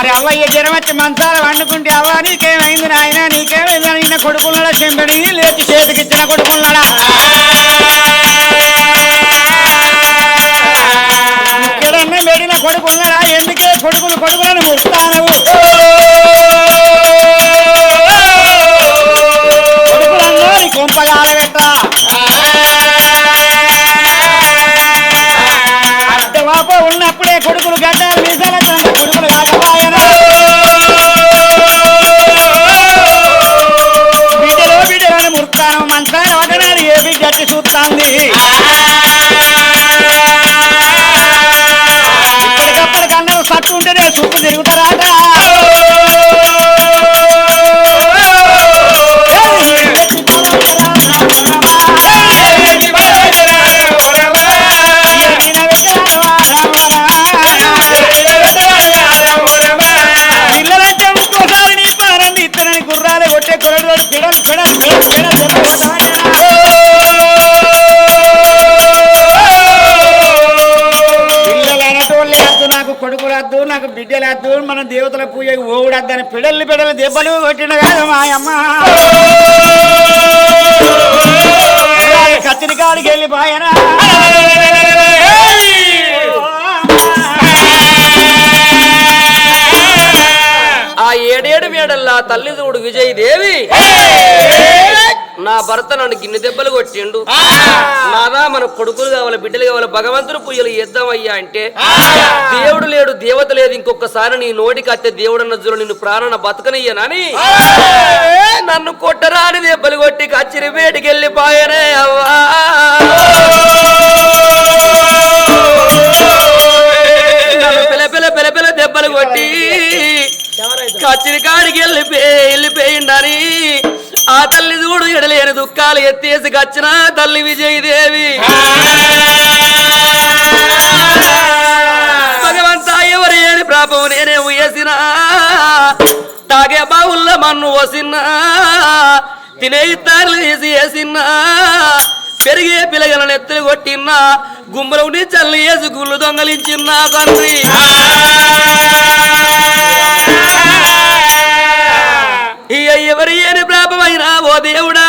మరి అవ్వయ్య ఈ జ్వరం వచ్చి మంచాల వండుకుంటే అవ్వ నీకేమైంది నాయన? నీకేమైంది? నిన్న కొడుకున్నాడా చెంపడి లేచి చేతికిచ్చిన కొడుకున్నాడా? వచ్చి చూస్తాంది. ఇప్పటికప్పటికన్నా సత్తు ఉంటేనే చూపు తిరుగుతారాట కొడుకు రద్దు నాకు బిడ్డలు వద్దు మన దేవతల పూజకు ఓవుడద్దు అని పిడల్ని పిడలు దెబ్బలు కొట్టిన కాదు మా అమ్మ. కత్తిరి కాడికి వెళ్ళిపోయానా ఆ ఏడేడు మేడల్లా తల్లి చూడు విజయ్ దేవి. నా భర్త నన్ను గిన్నె దెబ్బలు కొట్టిండు. నాదా మన కొడుకులు కావాలి బిడ్డలు కావాలి భగవంతుడు పూజలు చేద్దామయ్యా అంటే దేవుడు లేడు దేవత లేదు ఇంకొకసారి నీ నోటికి అత్తే దేవుడు అన్న జులు నిన్ను ప్రాణన బతకనయ్యనని నన్ను కొట్టరాని దెబ్బలు కొట్టి కచ్చిరి వేటికి వెళ్ళిపోయానే అవ్వా. పిల్ల దెబ్బలు కొట్టి కచ్చిరి కాడికి వెళ్ళిపోయి వెళ్ళిపోయిండని ఆ తల్లి చూడు ఎడలేని దుఃఖాలు ఎత్తేసి గచ్చిన తల్లి విజయదేవి. భగవంతా ఎవరు ఏని ప్రాపం నేనే ఉయసిన తాగే బావుల్లో మన్ను వసిన్నా తినే ఇత్తారులు తీసి వేసిన్నా పెరిగే పిల్లగల ఎత్తులు కొట్టినా. గుమ్మలు చల్లి వేసి గుళ్ళు దొంగలించిన్నా తండ్రి. ఎవరి ఏని ప్రాపమైనా ఓ దేవుడా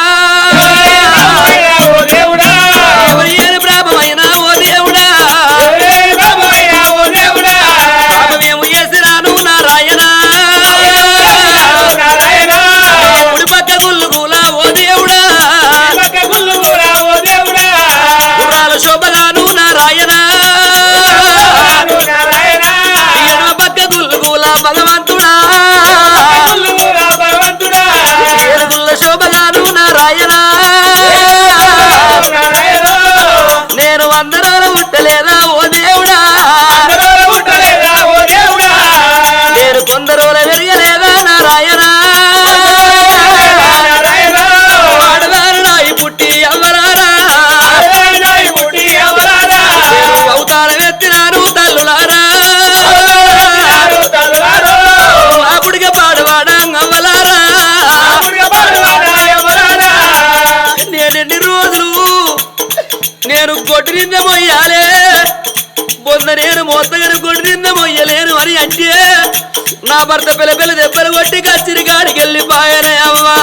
భర్త పిల్ల పిల్ల దెబ్బలు కొట్టి కచ్చిరి కాడికి వెళ్ళిపోయానే అమ్మా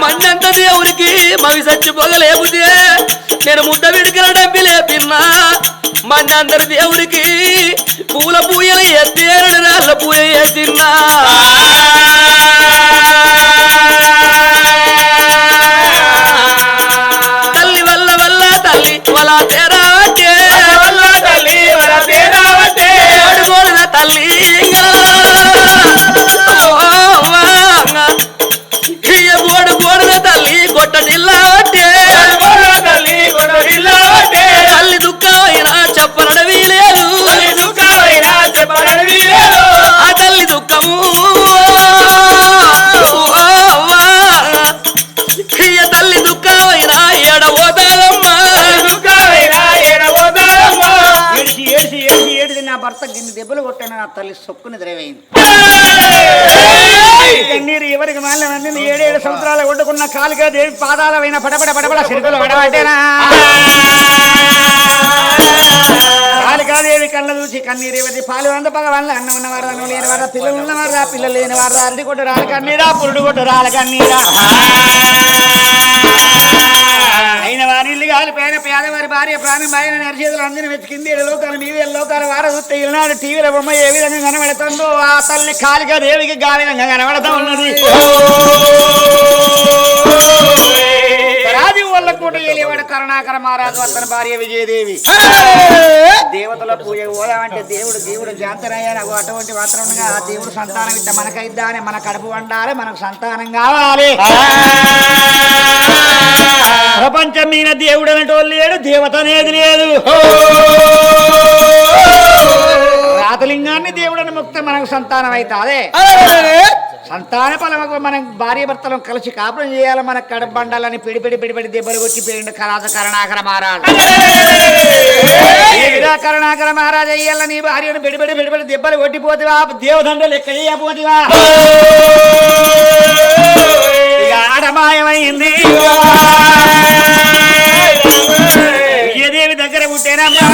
మన్నంత దేవుడికి మవి చచ్చిపోగలేపుతే నేను ముద్ద విడుకల డబ్బి లేపిన్నా మన్నందరి దేవుడికి పూల పూయలు ఎత్తేరడు రాళ్ళ పూయ ఎత్తిన్నా కాలుగా దేవి పాదాల పైన పడపడ పడపడ సిరుకులు పడబట్టేనా కాళికాదేవి కళ్ళ చూసి కన్నీరు ఎవరి పాలు వంద పగ అన్న ఉన్నవారు అన్న లేని వారా పిల్లలు ఉన్నవారా పిల్లలు లేని వారా అరటి కొట్టు రాల కన్నీరా పురుడు కొట్టు రాల కన్నీరా. భార్య ప్రాణం భార్య నరిచేతులు అందరిని వెతికింది లోకాలు మీవే లోకాలు వార ఈనాడు టీవీల బొమ్మ ఏ విధంగా కనబడుతుందో ఆ తల్లి కాలిక దేవికి గా విధంగా కనబడతా ఉన్నది. కూట ఏలేవాడు కరుణాకర మహారాజు అతని భార్య విజయదేవి. దేవతల పూజ పోదామంటే దేవుడు దేవుడు జాతరయ్యా నాకు అటువంటి మాత్రం ఆ దేవుడు సంతానం ఇద్ద మనకైద్దా అని మన కడుపు వండాలి మనకు సంతానం కావాలి. ప్రపంచం మీద దేవుడు అనేటోళ్ళు లేడు దేవత అనేది లేదు. రాతలింగాన్ని దేవుడని ముక్త మనకు సంతానం అయితే అదే సంతాన ఫలముకు మనం భార్య భర్తలు కలిసి కాపురం చేయాలి. మన కడుపు బండాలని పిడి పిడి పిడి పిడి దెబ్బలు కొట్టి పేరు కరాజ కరుణాకర మహారాజు. కరుణాకర మహారాజు అయ్యాల నీ భార్యను పిడి పిడి పిడి పిడి దెబ్బలు కొట్టిపోతివా దేవదండలు లెక్క చేయకపోతివా ఇక ఆడమాయమైంది. విజయదేవి దగ్గర పుట్టేనమ్మా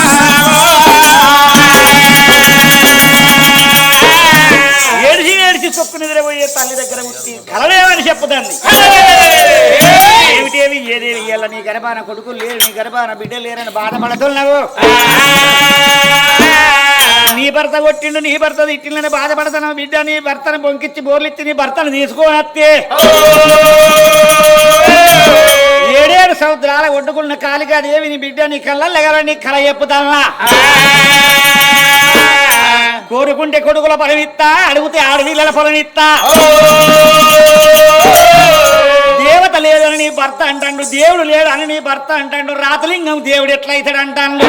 నిద్రపోయే తల్లి దగ్గర పుట్టి కలలేమని చెప్పదండి. ఏమిటేవి ఏదేవి ఇయ్యాల నీ గర్భాన కొడుకులు లేరు నీ గర్భాన బిడ్డలు లేరని బాధపడుతున్నావు? నీ భర్త కొట్టిండు నీ భర్త తిట్టిందని బాధపడుతున్నావు బిడ్డ నీ భర్తను బొంకిచ్చి బోర్లిచ్చి నీ భర్తను తీసుకోనత్తే ఏడేడు సముద్రాల ఒడ్డుకున్న కాలిగా దేవి నీ బిడ్డ నీ ఎగర నీ కళ చెప్పుతానా కోరుకుంటే కొడుకుల ఫలమిత్తా అడిగితే ఆడపిల్లల ఫలమిత్తా దేవత లేదని నీ భర్త అంటాడు దేవుడు లేడని నీ భర్త అంటాడు రాతలింగం దేవుడు ఎట్లయితాడు అంటాడు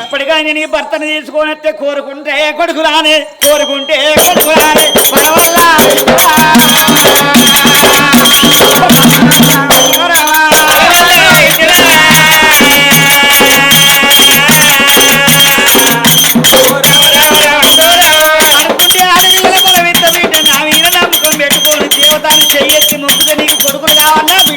ఇప్పటికైనా నీ భర్తను తీసుకొని కోరుకుంటే కొడుకులానే కోరుకుంటే కొడుకులానే పరవల్లా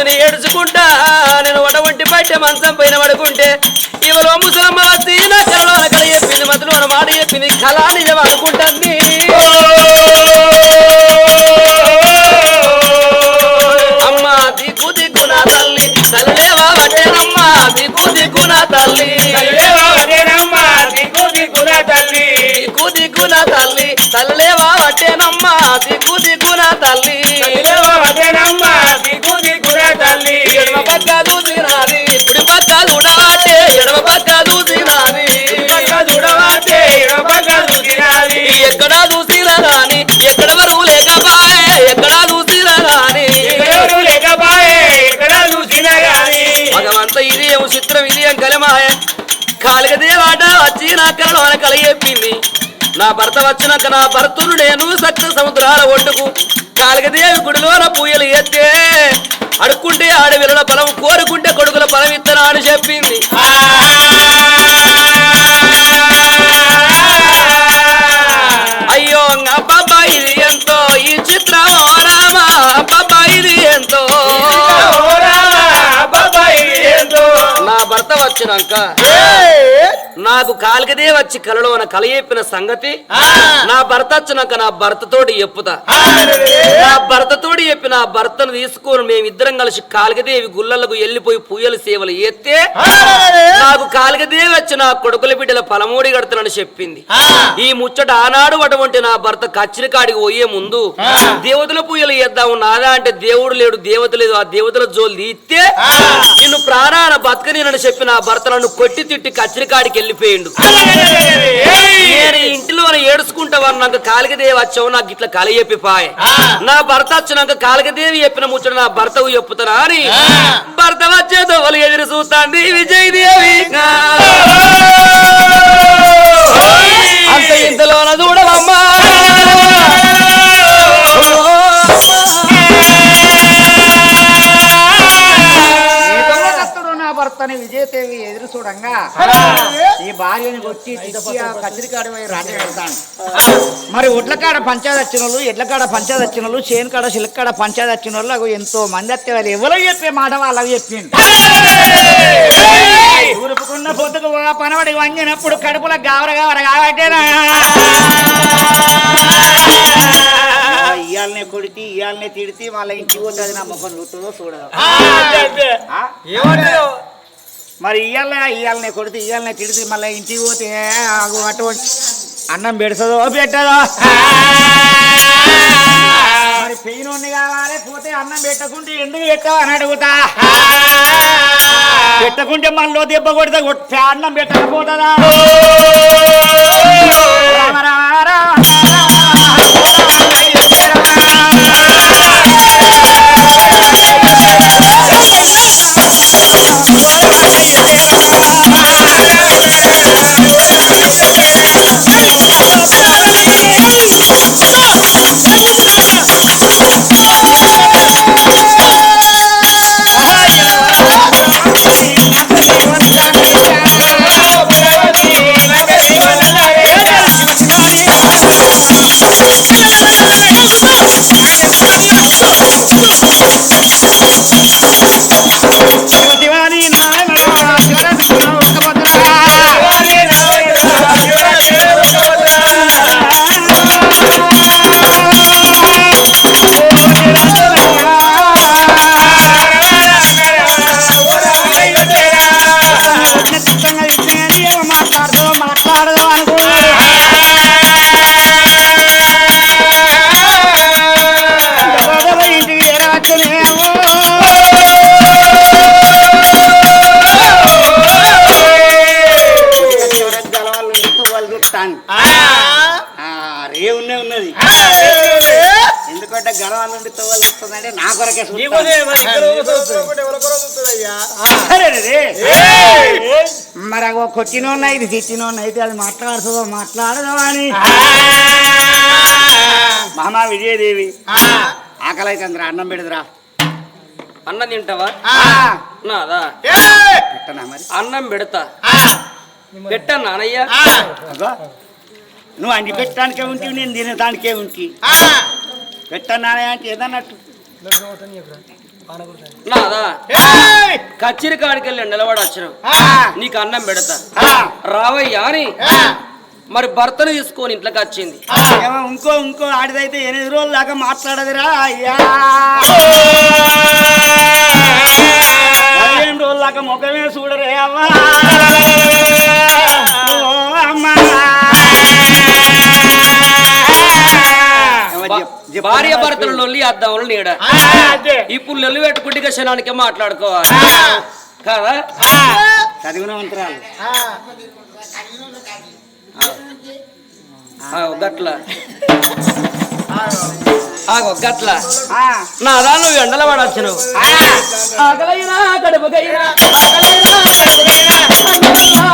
నేను ఏడుచుకుంటా నేను వడవంటి బయట మంచం పైన పడుకుంటే ఇవలో ముసలమ్మ వచ్చి నా చెప్పింది మధ్యలో మన మాట చెప్పింది కళ నిజం అనుకుంటుంది అమ్మ. దిక్కు దిక్కు నా తల్లి తల్లేవా వటేనమ్మా నా తల్లి. తల్లి. తల్లేవా దిక్కు దిక్కున తల్లి. ఎడమ కుడి ఎక్కడ చూసినా రాని ఎక్కడ లేకపాయే ఎక్కడ చూసినా రాని. భగవంత ఇది ఏమో చిత్రం ఇది ఏం కలమాయ కాలిగదేవాట వచ్చి నా కలలో కల చెప్పింది నా భర్త వచ్చినాక నా భర్తను నేను సత్య సముద్రాల ఒడ్డుకు. కాలిగదేవి గుడిలోన పూయలు ఎత్తే అడుక్కుంటే ఆడవిల్ల బలం కోరుకుంటే కొడుకుల బలం ఇత్తనా అని చెప్పింది. వచ్చినాక నాకు కాలికదే వచ్చి కలలోన కల చెప్పిన సంగతి నా భర్త వచ్చినాక నా భర్తతోటి చెప్పుతా. నా భర్తతోటి చెప్పి నా భర్తను తీసుకొని మేమిద్దరం కలిసి కాలికదేవి గుళ్ళలకు వెళ్ళిపోయి పూయల సేవలు ఎత్తే నాకు కాలికదేవి వచ్చి నా కొడుకుల బిడ్డల పలమూడి కడతానని చెప్పింది. ఈ ముచ్చట ఆనాడు అటువంటి నా భర్త కచ్చిరి కాడికి పోయే ముందు దేవతల పూజలు చేద్దాము నాదా అంటే దేవుడు లేడు దేవత లేదు. ఆ దేవతల జోలు తీస్తే నిన్ను ప్రాణాన బతకనేనని చెప్పి నా భర్త నన్ను కొట్టి తిట్టి కచ్చిరి కాడికి వెళ్ళిపోయిండు. నేను ఇంటిలో ఏడుచుకుంటావా నాకు కాలికదేవి వచ్చావు నాకు ఇట్లా కల చెప్పిపాయ. నా భర్త వచ్చినాక కాలికదేవి చెప్పిన ముచ్చట నా భర్తకు చెప్పుతారా అని భర్త వచ్చే దొవలు ఎదురు చూస్తాంది విజయ్ దేవి అంత ఇంతలోన చూడవమ్మా భర్తని విజయదేవి ఎదురు చూడంగా. ఈ భార్యని కొట్టి తిట్టి ఆ కత్తిరికాడ రాజు వెళ్తాను మరి ఒడ్లకాడ పంచాయతీ వచ్చిన వాళ్ళు ఎడ్లకాడ పంచాయతీ వచ్చిన వాళ్ళు చేనుకాడ వచ్చిన వాళ్ళు అగో ఎంతో మంది వస్తే వాళ్ళు ఎవరో చెప్పే మాట వాళ్ళకి చెప్పింది ఊరుపుకున్న పొద్దుకు పనవడి వంగినప్పుడు కడుపుల గావర గావర కాబట్టేనా ఇయాలనే కొడితే ఇయాలనే తిడితే వాళ్ళ ఇంటికి పోతుంది నా ముఖం చూడదు? మరి ఇయ్యాల ఇయ్యాలనే కొడితే ఇయ్యాలనే తిడితే మళ్ళీ ఇంటికి పోతే ఆగు అటువంటి అన్నం పెడుతుందో పెట్టదో. మరి పెయిన్ కావాలి పోతే అన్నం పెట్టకుంటే ఎందుకు పెట్టావు అని అడుగుతా. పెట్టకుంటే మళ్ళీ దెబ్బ కొడితే అన్నం పెట్టకపోతుందా? రామ రామ. కొట్టినోన్న ఇది తిట్టినోన్న అయితే అది మాట్లాడుతుందో మాట్లాడదో అని మామా విజయదేవి ఆకలి అయితే అన్నం పెడదురా. అన్నం తింటావా? నాదా పెట్టనా మరి? అన్నం పెడతా. పెట్టా నానయ్య? అగో నువ్వు అండి పెట్టడానికే ఉంటివి నేను తినడానికే ఉంటి. పెట్టన్నానే అంటే ఏదన్నట్టు? నాదా కచ్చిరి కాడికెళ్ళి నిలబడి వచ్చినావు. నీకు అన్నం పెడతా. రావయ్యా అని మరి భర్తను తీసుకొని ఇంట్లోకి వచ్చింది. ఏమో ఇంకో ఇంకో ఆడిదైతే ఎనిమిది రోజుల దాకా మాట్లాడదురా అయ్యా. పదిహేను రోజుల దాకా ముఖమే చూడరే అమ్మా భార్య భర్తలు లొల్లి అద్దాములు నీడ. ఇప్పుడు లొల్లి పెట్టుకుంటే క్షణానికే మాట్లాడుకోవాలి. కాదా? చదివిన మంత్రాలు. ఆగో గట్ల. ఆగో గట్ల. ఆ, నా దా నువ్వు ఎండల పడవచ్చు నువ్వు ఆకలైనా కడుపుకైనా ఆకలైనా కడుపుకైనా.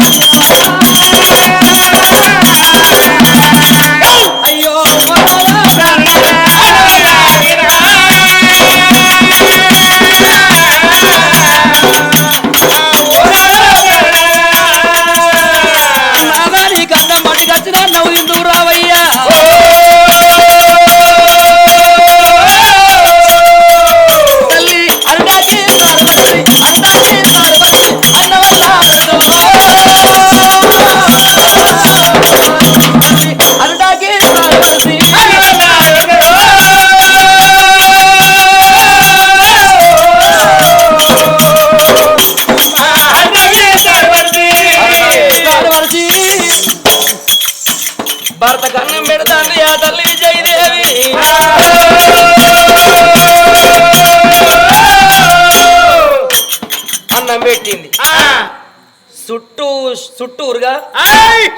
చుట్టూరుగా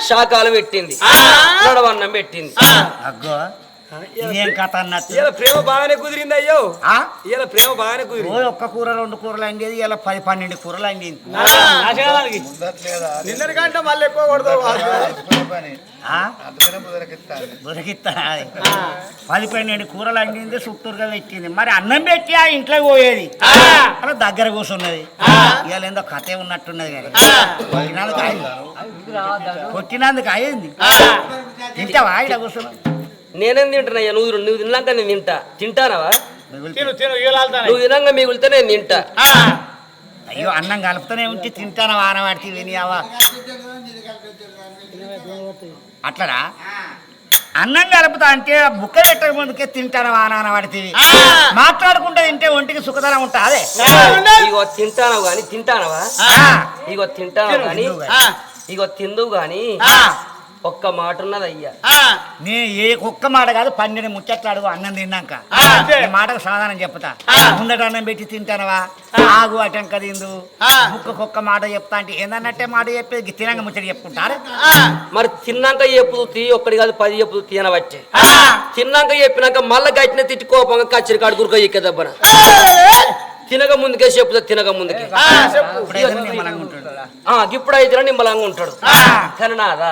శాఖలు పెట్టింది. నడవన్నం పెట్టింది. అగ్గో. ఇదేం కథ అన్నట్టు? ఇలా ప్రేమ బాగానే కుదిరింది అయ్యో. ఆ? ఇలా ప్రేమ బాగానే కుదిరింది. ఒక్క కూర రెండు కూరలు అండేది ఇలా పది పన్నెండు కూరలు అండింది నిన్నటి కంటే మళ్ళీ ఎక్కువ? దొరికిస్తా పది పన్నెండు కూరలు అండింది చుట్టూరుగా పెట్టింది. మరి అన్నం పెట్టి ఆ ఇంట్లో పోయేది. అలా దగ్గర కూర్చున్నది. ఇవాళ ఏందో కథే ఉన్నట్టున్నది కానీ. కొట్టినందుకు అయింది. కొట్టినందుకు అయింది. తింటావా? ఇక్కడ కూర్చున్నావు నేనేం తింటున్నాయ్యా నువ్వు నువ్వు తిన్నాక నేను తింటా. తింటానవా? తిను తిను ఈలాల్తానే నువ్వు తిన్నాక మిగిలితే నేను తింటా. అయ్యో అన్నం కలుపుతూనే ఉంచి తింటానా వానవాడికి వినియావా? అట్లరా అన్నం కలుపుతా అంటే బుక్క పెట్టక ముందుకే తింటానా వాన పడితే మాట్లాడుకుంటే తింటే ఒంటికి సుఖదనం ఉంటా అదే? ఇగో తింటానవు గాని తింటానవా? ఇగో తింటానవు గాని ఇగో తిందువు గాని. ఒక్క మాట ఉన్నది అయ్యా నేను ఏ కుక్క మాట కాదు పన్నెండు ముచ్చట్లాడు అన్నం తిన్నాక. మాటకు సమాధానం చెప్తా. ముందట అన్నం పెట్టి తింటానవా? ఆగు అటంక తిందు. కుక్క కుక్క మాట చెప్తా అంటే ఏందన్నట్టే మాట చెప్పేది? తినంగా ముచ్చట చెప్పుకుంటారు? మరి తిన్నాక చెప్పుదు తీ ఒక్కడి కాదు పది చెప్పుదు తీయనవచ్చే తిన్నాక చెప్పినాక మళ్ళా గట్టిన తిట్టి కోపంగా కచ్చిరి కాడు గురుక తినక ముందుకే చెప్పుతా తినక ముందుకే. ఇప్పుడు ఏదైనా నిమ్మలంగా ఉంటాడు. ఆ ఇప్పుడు అయితే నిమ్మలంగా ఉంటాడు. కానీ నాదా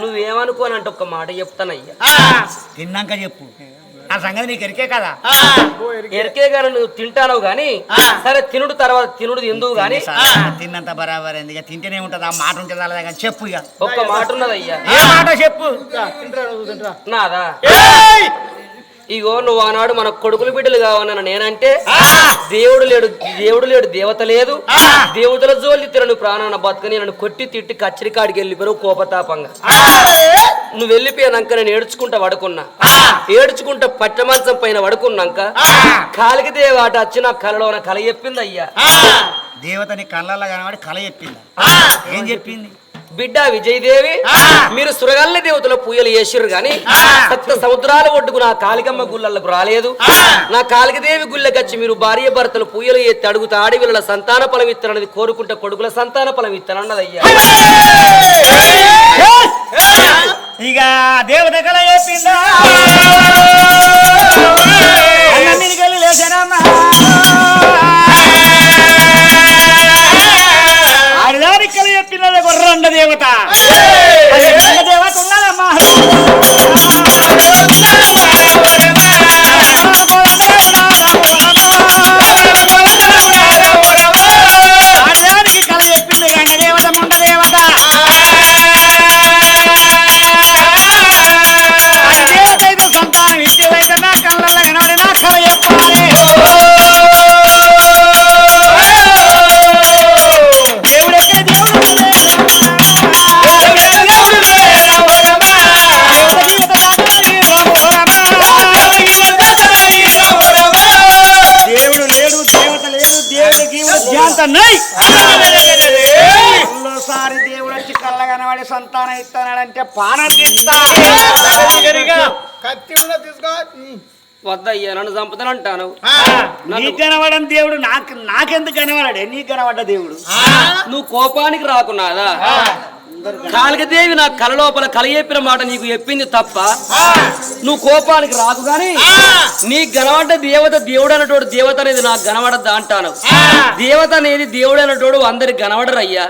నువ్వేమనుకోనంటే ఒక్క మాట చెప్తానయ్యా. తిన్నాక చెప్పు. ఆ సంగతి నీకు ఎరికే కదా? ఎరికే. గాని నువ్వు తింటానవు గాని సరే తినుడు తర్వాత తినుడు ఎందువు గాని తిన్నంత బరాబర్ ఇక తింటేనే ఉంటుంది. ఆ మాట ఉంటుంది అలా కానీ చెప్పు ఇక. ఒక్క మాట ఉన్నదయ్యా. ఏ మాట చెప్పు? నాదా? ఇగో నువ్వు ఆనాడు మన కొడుకులు బిడ్డలు కావన్న నేనంటే దేవుడు లేడు దేవుడు లేడు దేవత లేదు. దేవతల జోలి తిరను ప్రాణాన బతుకని నన్ను కొట్టి తిట్టి కచ్చరి కాడికి వెళ్ళిపోయావు కోపతాపంగా. నువ్వు వెళ్ళిపోయాక నేను ఏడ్చుకుంటా పడుకున్నా. ఏడ్చుకుంటా పట్ట మంచం పైన పడుకున్నాక కాలికి దేవాట వచ్చి నా కలలో నా కల చెప్పింది అయ్యా. దేవతని కళ్ళల్లో కనబడి కళ చెప్పింది. ఏం చెప్పింది? బిడ్డ విజయదేవి మీరు సురగల్ల దేవతల పూజలు చేసిర్రు గాని సప్త సముద్రాల ఒడ్డుకు నా కాళికమ్మ గుళ్ళకు రాలేదు. నా కాళికదేవి గుళ్ళకచ్చి మీరు భార్య భర్తలు పూజలు ఎత్తి అడుగుతా ఆడి వీళ్ళ సంతాన ఫలం ఇస్తానన్నది కోరుకుంటే కొడుకుల సంతాన ఫలం ఇస్తానన్నదయ్యా ఇక దేవత కళ చెప్పిందా లేచానమ్మా. చెప్పిందా ఇస్తానంటే పానం తీస్తా కత్తి ఉన్న తీసుకో. వద్దయ్యా నన్ను చంపుతానంటాను నీకు కనబడని దేవుడు నాకు నాకెందుకు కనబడాడే? నీకు కనబడ్డ దేవుడు? నువ్వు కోపానికి రాకున్నాదా కాళికదేవి నా కల లోపల కల చెప్పిన మాట నీకు చెప్పింది తప్ప నువ్వు కోపానికి రాకు గాని నీకు గనబడ్డ దేవత దేవుడు అన్నటోడు దేవత అనేది నాకు గనబడద్దా అంటాను. దేవత అనేది దేవుడు అన్నటోడు అందరికి గనబడరయ్యా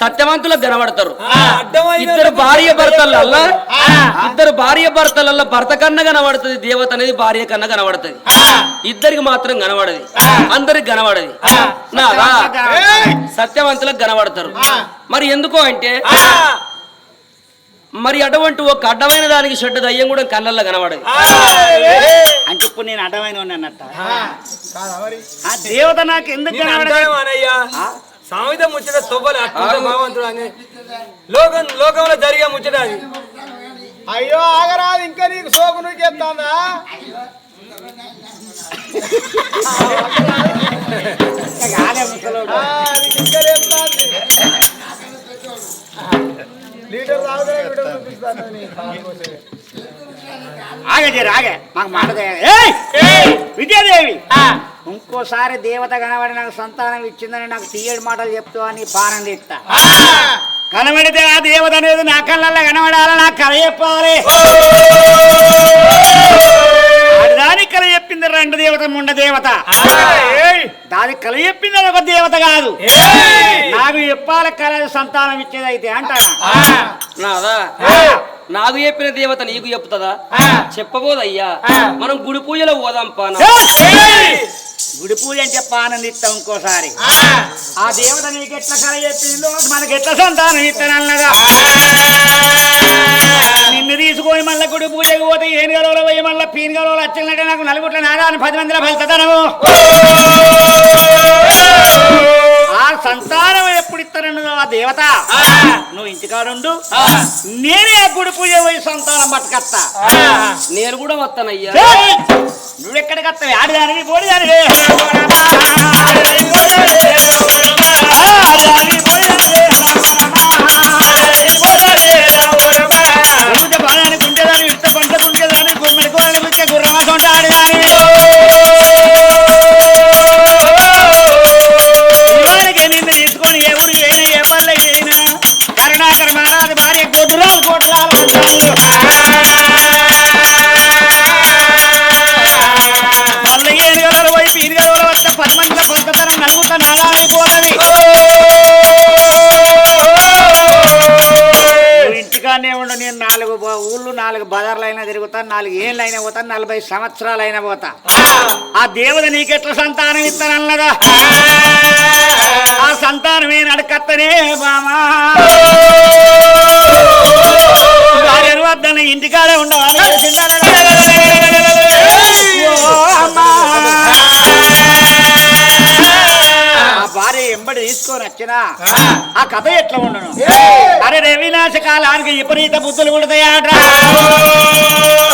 సత్యవంతులకు గనబడతారు ఇద్దరు భార్య భర్తలల్లా ఇద్దరు భార్య భర్తలల్లా భర్త కన్నా కనబడుతుంది దేవత అనేది భార్య కన్నా కనబడుతుంది ఇద్దరికి మాత్రం కనబడది అందరికి కనబడది నాదా సత్యవంతులకు కనబడతారు మరి ఎందుకో అంటే మరి అటువంటి ఒక అడ్డమైన దానికి చెడ్డ దయ్యం కూడా కళ్ళల్లో కనబడదు. అంటే ఇప్పుడు నేను అడ్డమైన అన్నట్ట. ఆ! దేవత నాకు ఎందుకు సామెత ముచ్చట తొవ్వలు భగవంతుడు అని. లోకం లోకంలో జరిగే ముచ్చట అది. అయ్యో ఆగరాదు ఇంకా నీకు సోకు నువ్వు. ఇంకా చెప్తాంది. లీటర్ ఆగే ఆగే. మాకు మాట! విద్యాదేవి! ఇంకోసారి దేవత కనబడి నాకు సంతానం ఇచ్చిందని నాకు తీయడి మాటలు చెప్తూ అని పానం తీస్తా. కనబడితే ఆ దేవత అనేది నా కళ్ళల్లో కనబడాలి నాకు కథ చెప్పాలి రెండు దేవత ముండ దేవత. దానికి కళ చెప్పింది ఒక దేవత కాదు. నాకు చెప్పాలి కళ సంతానం ఇచ్చేది అయితే అంటానా నాదా? నాకు చెప్పిన దేవత నీకు చెప్తుందా? చెప్పబోదయ్యా. మనం గుడి పూజలో పోదాం పాన. గుడి పూజ అంటే ఆనందిస్తాం ఇంకోసారి ఆ. దేవత నీకు ఎట్లా కళ చెప్పిందో మనకి ఎట్లా సంతానం ఇస్తానన్నదా నిన్ను తీసుకొని మళ్ళీ గుడి పూజకి పోతే ఏను గలవలో పోయి మళ్ళీ పీన్ గలవలో వచ్చినట్టే నాకు నలుగుట్ల నాదాన్ని పది మందిలో ఫలితనము సంతానం ఎప్పుడు ఇస్తానన్నదో ఆ దేవత? నువ్వు ఇంటికాడుండు. నేనే ఆ గుడి పూజ పోయి సంతానం పట్టుకత్తా నేను కూడా వస్తానయ్యా! నువ్వెక్కడికి వస్తావు? పోడిదానివి గుంటేదాన్ని పోతాను నలభై సంవత్సరాలు అయినా పోతా. ఆ దేవుడు నీకెట్లా సంతానం ఇస్తానన్నదా ఆ సంతానమే నడకత్తనే బామా. భార్యను వద్దన ఇంటికాడే. ఆ భార్య ఎంబడి తీసుకొని వచ్చినా ఆ కథ ఎట్లా ఉండను? అరే రవినాశ కాలానికి విపరీత బుద్ధులు కుడతాయాట వాళ్ళకి